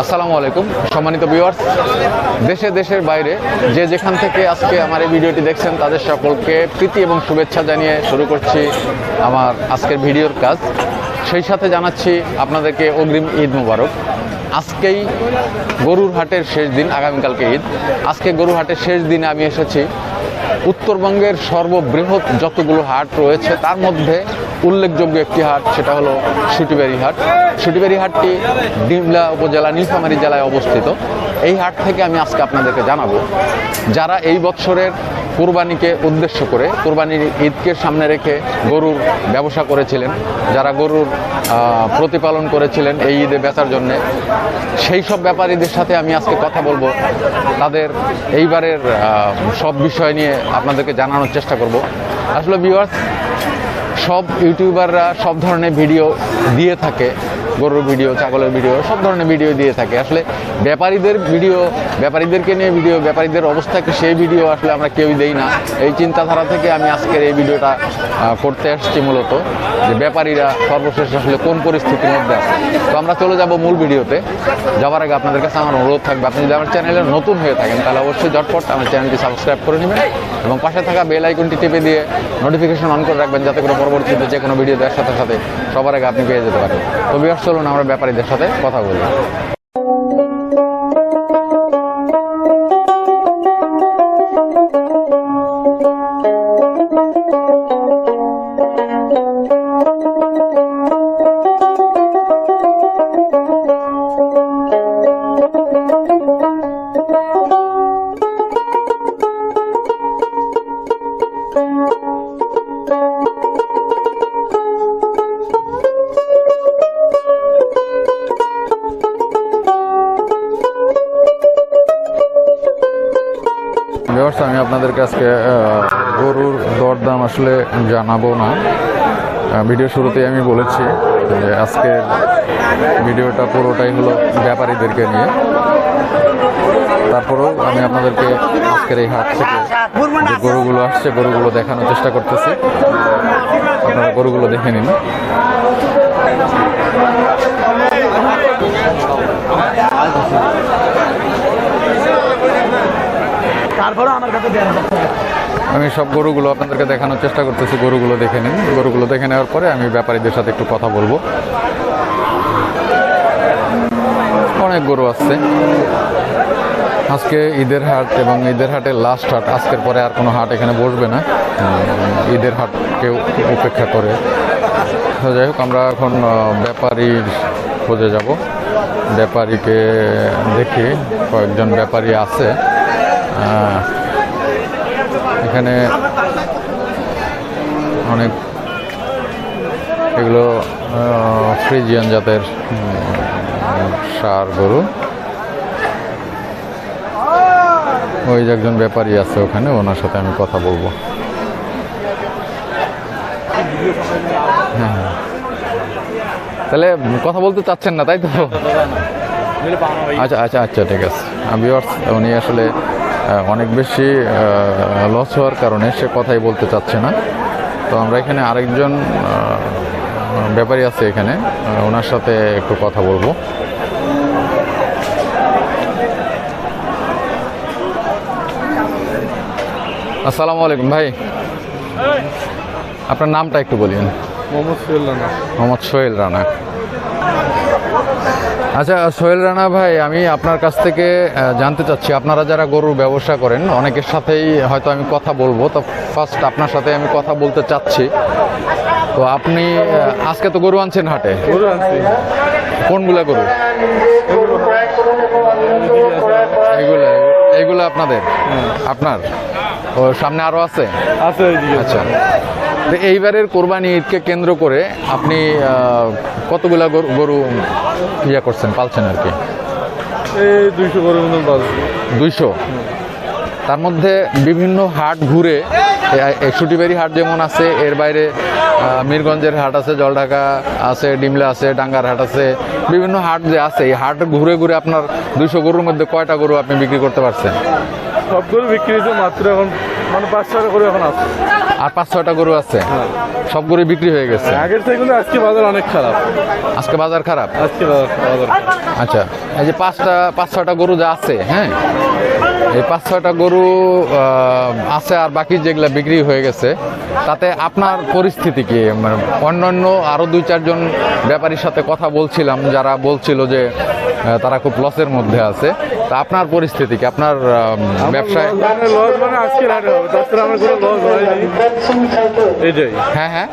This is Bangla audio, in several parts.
আসসালামু আলাইকুম, সম্মানিত ভিউয়ার্স দেশে দেশের বাইরে যে যেখান থেকে আজকে আমার এই ভিডিওটি দেখছেন, তাদের সকলকে প্রীতি এবং শুভেচ্ছা জানিয়ে শুরু করছি আমার আজকের ভিডিওর কাজ। সেই সাথে জানাচ্ছি আপনাদেরকে অগ্রিম ঈদ মুবারক। আজকেই গরুর হাটের শেষ দিন, আগামীকালকে ঈদ। আজকে গরুর হাটের শেষ দিনে আমি এসেছি। উত্তরবঙ্গের সর্ববৃহৎ যতগুলো হাট রয়েছে, তার মধ্যে উল্লেখযোগ্য একটি হাট সেটা হলো সুটিবেরি হাট। সুটিবেরি হাটটি ডিমলা উপজেলা, নীলফামারী জেলায় অবস্থিত। এই হাট থেকে আমি আজকে আপনাদেরকে জানাব, যারা এই বছরের কোরবানিকে উদ্দেশ্য করে, কোরবানির ঈদকে সামনে রেখে গরুর ব্যবসা করেছিলেন, যারা গরুর প্রতিপালন করেছিলেন এই ঈদে বেচার জন্যে, সেই সব ব্যাপারীদের সাথে আমি আজকে কথা বলব। তাদের এইবারের সব বিষয় নিয়ে আপনাদেরকে জানানোর চেষ্টা করব। আসলে ভিউয়ার্স সব ইউটিউবাররা সব ধরনের ভিডিও দিয়ে থাকে। গরুর ভিডিও, ছাগলের ভিডিও, সব ধরনের ভিডিও দিয়ে থাকে। আসলে ব্যাপারীদের ভিডিও, ব্যাপারীদেরকে নিয়ে ভিডিও, ব্যাপারীদের অবস্থাকে সেই ভিডিও আসলে আমরা কেউই দেই না। এই চিন্তাধারা থেকে আমি আজকের এই ভিডিওটা করতে আসছি মূলত যে ব্যাপারীরা সর্বশেষ আসলে কোন পরিস্থিতির মধ্যে আছে। তো আমরা চলে যাব মূল ভিডিওতে। যাওয়ার আগে আপনাদের কাছে আমার অনুরোধ থাকবে, আপনি যদি আমার চ্যানেলে নতুন হয়ে থাকেন, তাহলে অবশ্যই ঝটপট আমার চ্যানেলটি সাবস্ক্রাইব করে নেবেন এবং পাশে থাকা বেল আইকনটি টিপে দিয়ে নোটিফিকেশন অন করে রাখবেন, যাতে করে পরবর্তীতে যে কোনো ভিডিও দেওয়ার সাথে সাথে সবার আগে আপনি পেয়ে যেতে পারেন। তো চলুন আমরা ব্যাপারীদের সাথে কথা বলি। আপনাদেরকে আজকে গরুর দরদাম আসলে জানাব না। ভিডিও শুরুতেই আমি বলেছি যে আজকের ভিডিওটা পুরোটাই হলো ব্যাপারীদেরকে নিয়ে। তারপরেও আমি আপনাদেরকে আজকের এই হাট থেকে যে গরুগুলো আসছে, গরুগুলো দেখানোর চেষ্টা করতেছি। আপনারা গরুগুলো দেখে নিন। তারপরে আমার কাছে দেন আমি সব গরুগুলো আপনাদেরকে দেখানোর চেষ্টা করতেছি, গরুগুলো দেখে নিন। গরুগুলো দেখে নেওয়ার পরে আমি ব্যাপারীদের সাথে একটু কথা বলব। অনেক গরু আসছে। আজকে ঈদের হাট এবং ঈদের হাটের লাস্ট হাট, আজকের পরে আর কোনো হাট এখানে বসবে না। ঈদের হাটকে উপেক্ষা করে। যাই হোক, আমরা এখন ব্যাপারীর খোঁজে যাব। ব্যাপারীকে দেখি কয়েকজন ব্যাপারী আছে। এখানে অনেক এগুলো ফ্রিজিয়ান জাতের সার গরু। ওই যে একজন ব্যাপারী আছে ওখানে ওনার সাথে আমি কথা বলব। হ্যাঁ তাহলে কথা বলতে চাচ্ছেন না তাই তো? আচ্ছা আচ্ছা আচ্ছা ঠিক আছে। ভিউয়ার্স উনি আসলে অনেক বেশি লস হওয়ার কারণে সে কথাই বলতে চাচ্ছে না। তো আমরা এখানে আরেকজন ব্যাপারী আছে এখানে ওনার সাথে একটু কথা বলব। আসসালামু আলাইকুম ভাই। আপনার নামটা একটু বলিন মোহাম্মদ সুহেল রানা। মোহাম্মদ সোহেল রানা। আচ্ছা সোহেল রানা ভাই আমি আপনার কাছ থেকে জানতে চাচ্ছি আপনারা যারা গরুর ব্যবসা করেন অনেকের সাথেই হয়তো আমি কথা বলব। তো ফার্স্ট আপনার সাথে আমি কথা বলতে চাচ্ছি। তো আপনি আজকে তো গরু আনছেন হাটে। গরু আনছি। কোনগুলা গরু? এইগুলো এইগুলো আপনাদের? আপনার? ও সামনে আরও আছে? আছে আচ্ছা। এইবারের কোরবানি ঈদকে কেন্দ্র করে আপনি কতগুলা গরু ইয়ে করছেন পালছেন আর কি? এই দুইশো গরুর মতন পালছি। দুইশো? তার মধ্যে বিভিন্ন হাট ঘুরে সুটিবেরি হাট যেমন আছে এর বাইরে মিরগঞ্জের হাট আছে জলঢাকা আছে ডিমলা আছে ডাঙ্গার হাট আছে বিভিন্ন হাট যে আছে এই হাট ঘুরে ঘুরে আপনার দুইশো গরুর মধ্যে কয়টা গরু আপনি বিক্রি করতে পারছেন? সব গরু বিক্রি মাত্র এখন মানে পাঁচ ছটা করে এখন আছে। আর পাঁচ ছয়টা গরু আছে? সব গরু বিক্রি হয়ে গেছে? আগের থেকে কিন্তু আজকে বাজার অনেক খারাপ। আজকে বাজার খারাপ? আজকে বাজার আচ্ছা এই যে পাঁচটা পাঁচ ছয়টা গরু যা আছে হ্যাঁ? এই পাঁচ ছয়টা গরু আছে আর বাকি যেগুলা বিক্রি হয়ে গেছে তাতে আপনার পরিস্থিতি কি? মানে অন্যান্য আরও দুই চারজন ব্যাপারীর সাথে কথা বলছিলাম যারা বলছিল যে তারা খুব লসের মধ্যে আছে। তা আপনার পরিস্থিতি কি? আপনার ব্যবসায় মানে মানে হয়নি। হ্যাঁ হ্যাঁ।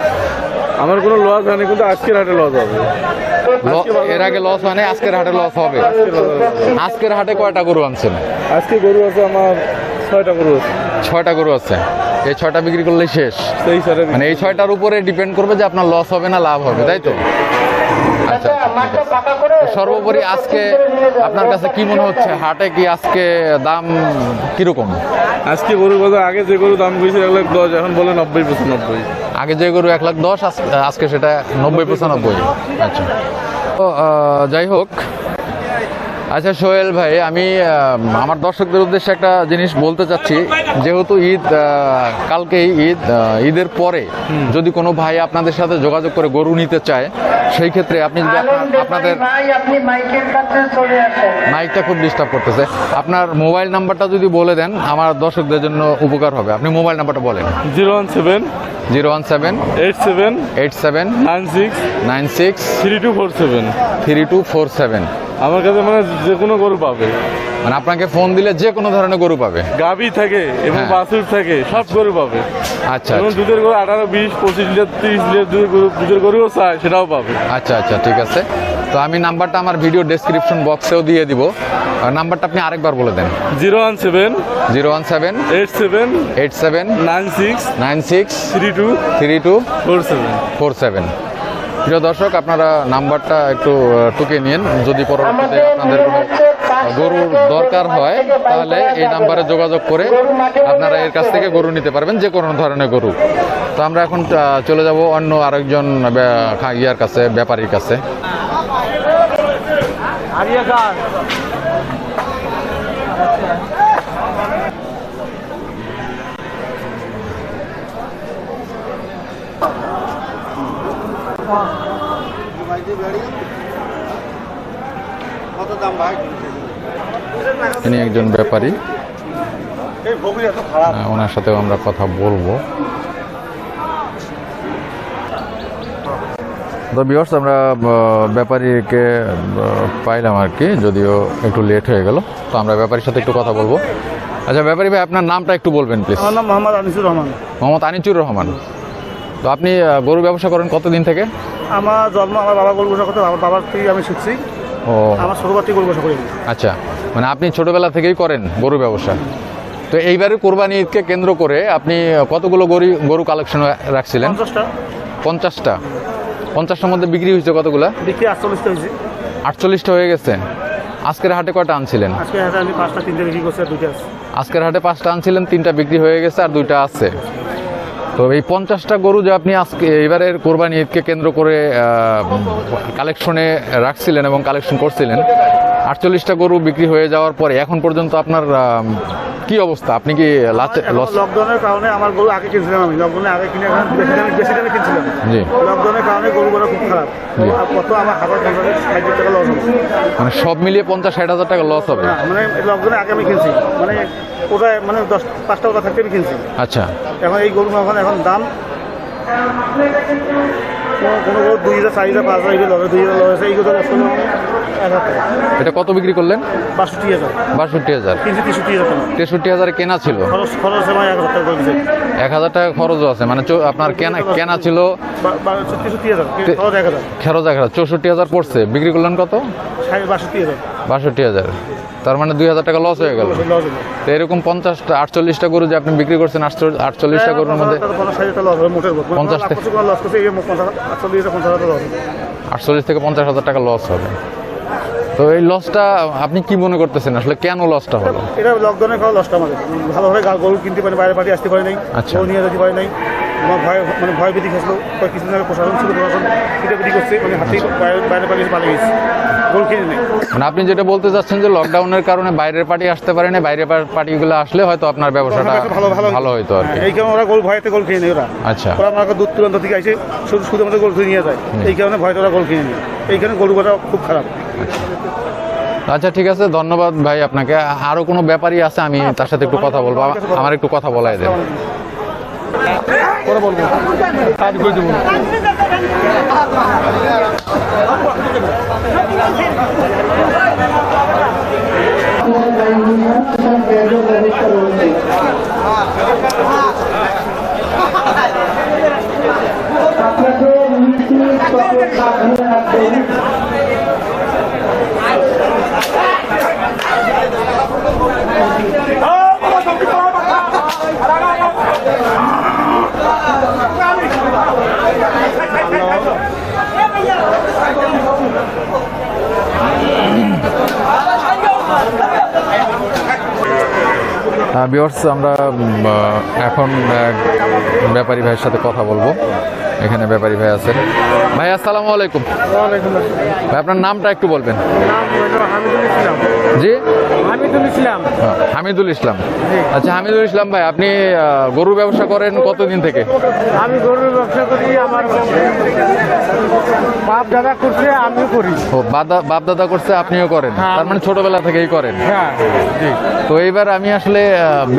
আমার কোনো লস হয়নি কিন্তু আজকের হাটে লস হবে। এর আগে লস হয় নাই আজকের হাটে লস হবে। আজকের হাটে কয়টা গরু আনছেন? আজকে গরু আছে আমার ছয়টা গরু আছে। ছয়টা গরু আছে। এই ছয়টা বিক্রি করলেই শেষ। মানে এই ছয়টার উপরে ডিপেন্ড করবে যে আপনার লস হবে না লাভ হবে তাই তো? আচ্ছা। আচ্ছা, সর্বোপরি আজকে আপনার কাছে কি মনে হচ্ছে? হাটে কি আজকে দাম কীরকম? আজকে গরু বাজার আগে যে গরু দাম বেশি এক লাখ দশ এখন বলে নব্বই পঁচানব্বই। আগে যে গরু এক লাখ দশ আজ- আজকে সেটা নব্বই পঁচানব্বই। আচ্ছা। তো যাই হোক আচ্ছা সোহেল ভাই আমি আমার দর্শকদের উদ্দেশ্যে একটা জিনিস বলতে চাচ্ছি। যেহেতু ঈদ কালকেই ঈদ ঈদের পরে যদি কোনো ভাই আপনাদের সাথে যোগাযোগ করে গরু নিতে চায় সেই ক্ষেত্রে আপনি যদি আপনাদের ভাই আপনি মাইকের কাছে চলে আসেন। মাইকটা খুব ডিস্টার্ব করতেছে। আপনার মোবাইল নাম্বারটা যদি বলে দেন আমার দর্শকদের জন্য উপকার হবে। আপনি মোবাইল নাম্বারটা বলেন। Zero one seven zero one seven eight seven eight seven nine six nine six three two four seven three two four seven আমার কাছে মানে যে কোনো গরু পাবে। মানে আপনাকে ফোন দিলে যে কোনো ধরনের গরু পাবে। গাভি থাকে এবং হ্যাঁ। বাছুর থাকে সব গরু পাবে। আচ্ছা এবং আচ্ছা। দুধের গরু আঠারো বিশ পঁচিশ লিটার তিরিশ লিটার দুধের গরু দুধের গরুও চায় সেটাও পাবে। আচ্ছা আচ্ছা ঠিক আছে। তো আমি নাম্বারটা আমার ভিডিও ডেসক্রিপশন বক্সেও দিয়ে দিব। আর নাম্বারটা আপনি আরেকবার বলে দেন। Zero one seven zero one seven eight seven eight seven nine six nine six three two three two four seven. Four seven. প্রিয় দর্শক আপনারা নাম্বারটা একটু টুকে নিন। যদি পরবর্তীতে আপনাদের কোনো গরুর দরকার হয় তাহলে এই নাম্বারে যোগাযোগ করে আপনারা এর কাছ থেকে গরু নিতে পারবেন যে কোনো ধরনের গরু। তো আমরা এখন চলে যাব অন্য আরেকজন ব্যা- ইয়ার কাছে ব্যাপারীর কাছে। ইনি একজন ব্যাপারী। ওনার সাথেও আমরা কথা বলব। তো বিয়ার্স আমরা ব্যাপারীকে পাইলাম আর কি যদিও একটু লেট হয়ে গেল। তো আমরা ব্যাপারীর সাথে একটু কথা বলব। আচ্ছা ব্যাপারী ভাই আপনার নামটা একটু বলবেন প্লিজ আমার নাম মোহাম্মদ আনিসুর রহমান। মোহাম্মদ আনিচুর রহমান। তো আপনি গরু ব্যবসা করেন কতদিন থেকে? আমার জন্ম আমার বাবা গরু বসা করতে আমার বাবার থেকে আমি শিখছি। ও। আমার ছোটবার থেকে গরু বসা করি। আচ্ছা মানে আপনি ছোটবেলা থেকেই করেন গরু ব্যবসা? তো এইবারে কোরবানি ঈদকে কেন্দ্র করে আপনি কতগুলো গরু গরু কালেকশন রাখছিলেন? পঞ্চাশটা। পঞ্চাশটা। পঞ্চাশটার মধ্যে বিক্রি হয়েছে কতগুলো? বিক্রি আটচল্লিশটা হয়েছে। আটচল্লিশটা হয়ে গেছে। আজকের হাটে কয়টা আনছিলেন? আজকে হাতে আমি পাঁচটা তিনটে বিক্রি করছি দুইটা আজকের হাটে পাঁচটা আনছিলেন তিনটা বিক্রি হয়ে গেছে আর দুইটা আছে। তো এই পঞ্চাশটা গরু যে আপনি আজকে এবারের কোরবানি ঈদকে কেন্দ্র করে কালেকশনে রাখছিলেন এবং কালেকশন করছিলেন আটচল্লিশটা গরু বিক্রি হয়ে যাওয়ার পরে এখন পর্যন্ত আপনার কি অবস্থা? আপনি কি লকডাউনের কারণে আমার গরু আগে কিনছিলাম আমি। লকডাউনে আগে কিনে বেশি দামে কিনছিলাম। জি। লকডাউনের কারণে গরুগুলো খুব খারাপ। কত আমার হাজার টাকা লস হবে। মানে সব মিলিয়ে পঞ্চাশ ষাট হাজার টাকা লস হবে। মানে লকডাউনে আগে আমি কিনছি। মানে ওটা মানে দশ পাঁচটা ওটা থাকতে আমি কিনছি। আচ্ছা। এখন এই গরু এখন এখন দাম কোনো কোনো গরু দুই হাজার চার হাজার পাঁচ হাজার দুই হাজার এই এইগুলো এটা কত বিক্রি করলেন? বাষট্টি হাজার। বাষট্টি হাজার। তেষট্টি হাজার কেনা ছিল? এক হাজার টাকা খরচও আছে। মানে আপনার কেনা কেনা ছিল খরচ এক হাজার। চৌষট্টি হাজার পড়ছে। বিক্রি করলেন কত? ষাট বাষট্টি হাজার। তার মানে দুই হাজার টাকা লস হয়ে গেল। তো এরকম পঞ্চাশটা আটচল্লিশটা গরু যে আপনি বিক্রি করছেন আটচল্লিশ- আটচল্লিশটা গরুর মধ্যে পঞ্চাশ আটচল্লিশ থেকে পঞ্চাশ হাজার টাকা লস হবে। তো এই লসটা আপনি কি মনে করতেছেন? আসলে কেন লসটা হলো? এটা লকডাউনের কারণে লসটা আমাদের। ভালোভাবে গরু কিনতে পারি বাইরে পাঠিয়ে আসতে পারি নাই। আচ্ছা। নিয়ে যেতে পারি নাই। আমার ভয় মানে ভয় ভীতি কয়েক কিছুদিন আগে প্রশাসন ছিল প্রশাসন পিটাপিটি করছে। মানে হাতে বাইরে বাইরে পালিয়ে পালিয়ে গেছে। গোল মানে আপনি যেটা বলতে চাচ্ছেন যে লকডাউনের কারণে বাইরের পার্টি আসতে পারেনি বাইরের পার্টিগুলো আসলে হয়তো আপনার ব্যবসাটা ভালো ভালো ভালো হইতো আর কি। এই কারণে ওরা গোল ভয়তে গোল কিনে নেয় ওরা। আচ্ছা। ওরা আমাকে দূর দূরান্ত থেকে আসে শুধু শুধু আমাদের গোল কিনে নিয়ে যায়। এই কারণে ভয়তে ওরা গোল কিনে নেয়। এই কারণে গরুটা খুব খারাপ। আচ্ছা ঠিক আছে ধন্যবাদ ভাই আপনাকে। আরও কোনো ব্যাপারই আছে আমি তার সাথে একটু কথা বলব। আমার একটু কথা বলাই দেন। পরে বলব কাজ করে দেবো আপনাদের নীতি কত সাবধানে রাখবেন বিয়ার্স আমরা এখন ব্যাপারী ভাইয়ের সাথে কথা বলব। এখানে ব্যাপারী ভাই আছেন। ভাই আসসালামু আলাইকুম। ভাই আপনার নামটা একটু বলবেন। জি? হামিদুল ইসলাম। হ্যাঁ, হামিদুল ইসলাম। আচ্ছা হামিদুল ইসলাম ভাই আপনি গরুর ব্যবসা করেন কতদিন থেকে? আমি গরুর ব্যবসা করি আমার বাপ দাদা করছে আমিও করি। ও বাপ দাদা করছে আপনিও করেন। হ্যাঁ। তার মানে ছোটবেলা থেকেই করেন। হ্যাঁ জি। তো এইবার আমি আসলে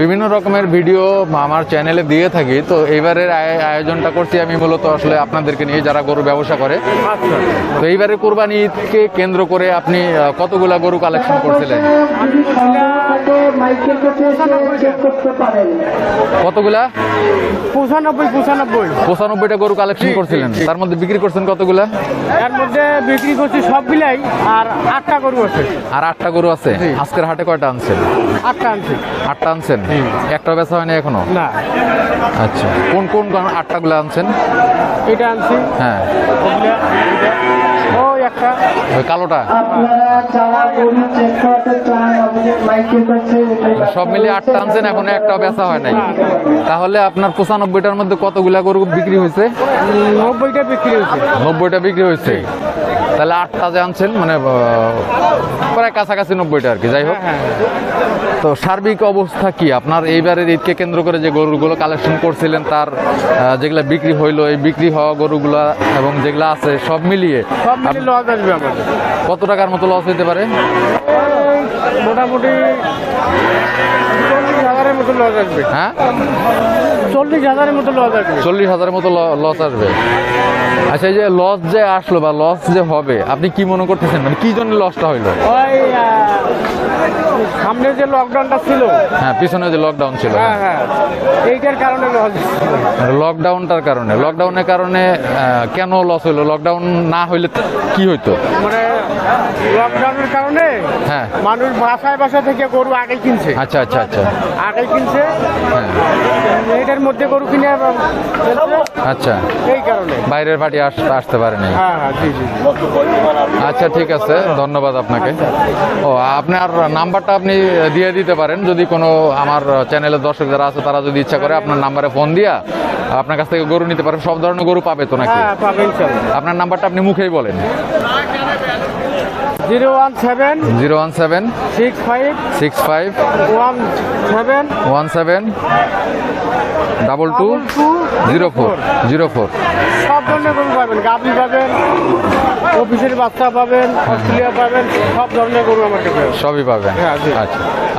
বিভিন্ন রকমের ভিডিও আমার চ্যানেলে দিয়ে থাকি। তো এইবারের আয়োজনটা করছি আমি মূলত আসলে আপনাদেরকে নিয়ে যারা গরু ব্যবসা করে। আচ্ছা। তো এইবারে কোরবানি ঈদকে কেন্দ্র করে আপনি কতগুলা গরু কালেকশন করছিলেন পারেন। কতগুলা? পঁচানব্বই পঁচানব্বই। পঁচানব্বইটা গরু কালেকশন করছিলেন। তার মধ্যে বিক্রি করছেন কতগুলা? এর মধ্যে বিক্রি করছি সবগুলাই আর আটটা গরু আছে। আর আটটা গরু আছে? আজকের হাটে কয়টা আনছেন? আটটা আনছি। আটটা আনছেন? একটা বেচা হয়নি এখনও? না। আচ্ছা। কোন কোন আটটা গুলো আনছেন? এটা আনছি। হ্যাঁ। একটা। ওই কালোটা। সব মিলিয়ে আটটা আনছেন এখন একটাও বেচা হয় নাই। তাহলে আপনার পঁচানব্বইটার মধ্যে কতগুলা গরু বিক্রি হয়েছে? নব্বইটা বিক্রি হয়েছে। নব্বইটা বিক্রি হয়েছে। তাহলে আটটা যে আনছেন মানে প্রায় কাছাকাছি নব্বইটা আর কি যাই হোক। হ্যাঁ তো সার্বিক অবস্থা কি? আপনার এইবারের ঈদকে কেন্দ্র করে যে গরুগুলো কালেকশন করছিলেন তার যেগুলা বিক্রি হইল এই বিক্রি হওয়া গরুগুলা এবং যেগুলা আছে সব মিলিয়ে সব মিলে লস আসবে আমাদের। কত টাকার মতো লস হইতে পারে? মোটামুটি চল্লিশ হাজারের মতো লস আসবে। হ্যাঁ? চল্লিশ হাজারের মতো লস আসবে। চল্লিশ হাজারের মতো লস আসবে। আচ্ছা এই যে লস যে আসলো বা লস যে হবে আপনি কি মনে করতেছেন? মানে কি জন্য লসটা হইল? সামনে যে লকডাউনটা ছিল। হ্যাঁ পিছনে যে লকডাউন ছিল হ্যাঁ। হ্যাঁ এইটার কারণে লস লকডাউনটার কারণে। লকডাউনের কারণে কেন লস হইল? লকডাউন না হইলে কি হইতো? মানে লকডাউনের কারণে হ্যাঁ। মানুষ বাসায় বাসা থেকে গরু আগে কিনছে। আচ্ছা আচ্ছা আচ্ছা। আগে কিনছে। হ্যাঁ। এইটার মধ্যে গরু কিনে আচ্ছা। এই কারণে। বাইরের পার্টি আসতে পারেনি। হ্যাঁ হ্যাঁ আচ্ছা ঠিক আছে। ধন্যবাদ আপনাকে। ও আপনার নাম্বারটা আপনি দিয়ে দিতে পারেন। যদি কোনো আমার চ্যানেলের দর্শক যারা আছে তারা যদি ইচ্ছা করে আপনার নাম্বারে ফোন দিয়া আপনার কাছ থেকে গরু নিতে পারেন সব ধরনের গরু পাবে তো নাকি? হ্যাঁ আপনার নাম্বারটা আপনি মুখেই বলেন। Zero one seven zero one seven six five six five one seven one seven double two zero four zero four. সব ধরনের গরু পাবেন গাভি পাবেন অফিসের বাচ্চা পাবেন অস্ট্রেলিয়া পাবেন সব ধরনের গরু আমার কাছে সবই পাবেন। হ্যাঁ, আচ্ছা।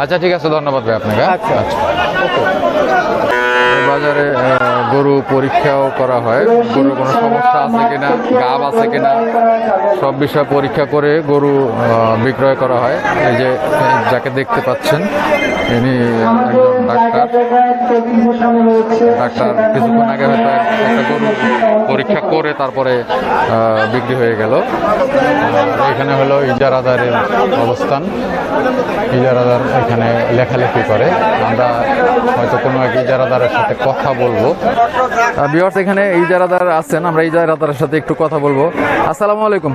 আচ্ছা ঠিক আছে ধন্যবাদ ভাই আপনাকে হ্যাঁ? আচ্ছা। বাজারে আহ, গরু পরীক্ষাও করা হয়। গরুর কোনো সমস্যা আছে কিনা, গাব আছে কিনা, সব বিষয় পরীক্ষা করে গরু বিক্রয় করা হয়। এই যে, যাকে দেখতে পাচ্ছেন, ইনি ডাক্তার। ডাক্তার কিছুক্ষণ আগে হয়তো একটা গরু পরীক্ষা করে তারপরে বিক্রি হয়ে গেল। এখানে হলো ইজারাদারের অবস্থান। ইজারাদার এখানে লেখালেখি করে। আমরা হয়তো কোনো এক ইজারাদারের সাথে কথা বলব। বিয়ার্স এখানে ইজারাদার আছেন আমরা এই ইজারাদারের সাথে একটু কথা বলব। আসসালামু আলাইকুম।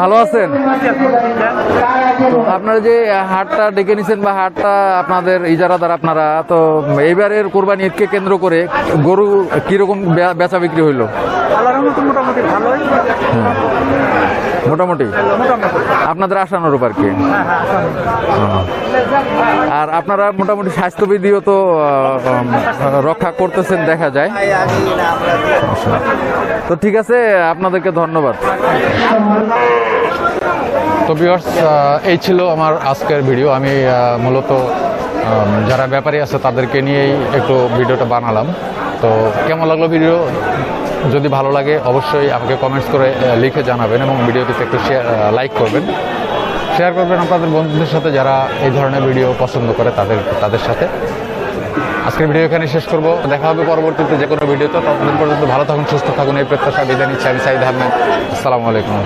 ভালো আছেন? আপনারা যে হাটটা ডেকে নিছেন বা হাটটা আপনাদের ইজারাদার আপনারা, তো এইবারের কোরবানি ঈদকে কেন্দ্র করে গরু কীরকম বেচা বিক্রি হইল? মোটামুটি। আপনাদের আশানুর উপর কি। আর আপনারা মোটামুটি স্বাস্থ্যবিধিও তো রক্ষা করতেছেন দেখা যায়। তো ঠিক আছে, আপনাদেরকে ধন্যবাদ। তো ভিউয়ার্স এই ছিল আমার আজকের ভিডিও আমি মূলত যারা ব্যাপারী আছে তাদেরকে নিয়েই একটু ভিডিওটা বানালাম। তো কেমন লাগল ভিডিও যদি ভালো লাগে, অবশ্যই আমাকে কমেন্টস করে লিখে জানাবেন এবং ভিডিওটিতে একটু শেয়ার লাইক করবেন। শেয়ার করবেন আপনাদের বন্ধুদের সাথে যারা এই ধরনের ভিডিও পছন্দ করে, তাদের তাদের সাথে। আজকের ভিডিও এখানে শেষ করব। দেখা হবে পরবর্তীতে যে কোনো ভিডিওতে ততদিন পর্যন্ত ভালো থাকুন, সুস্থ থাকুন। এই প্রত্যাশা বিদায় নিচ্ছি। আমি সাইদ আহমেদ। আসসালামু আলাইকুম।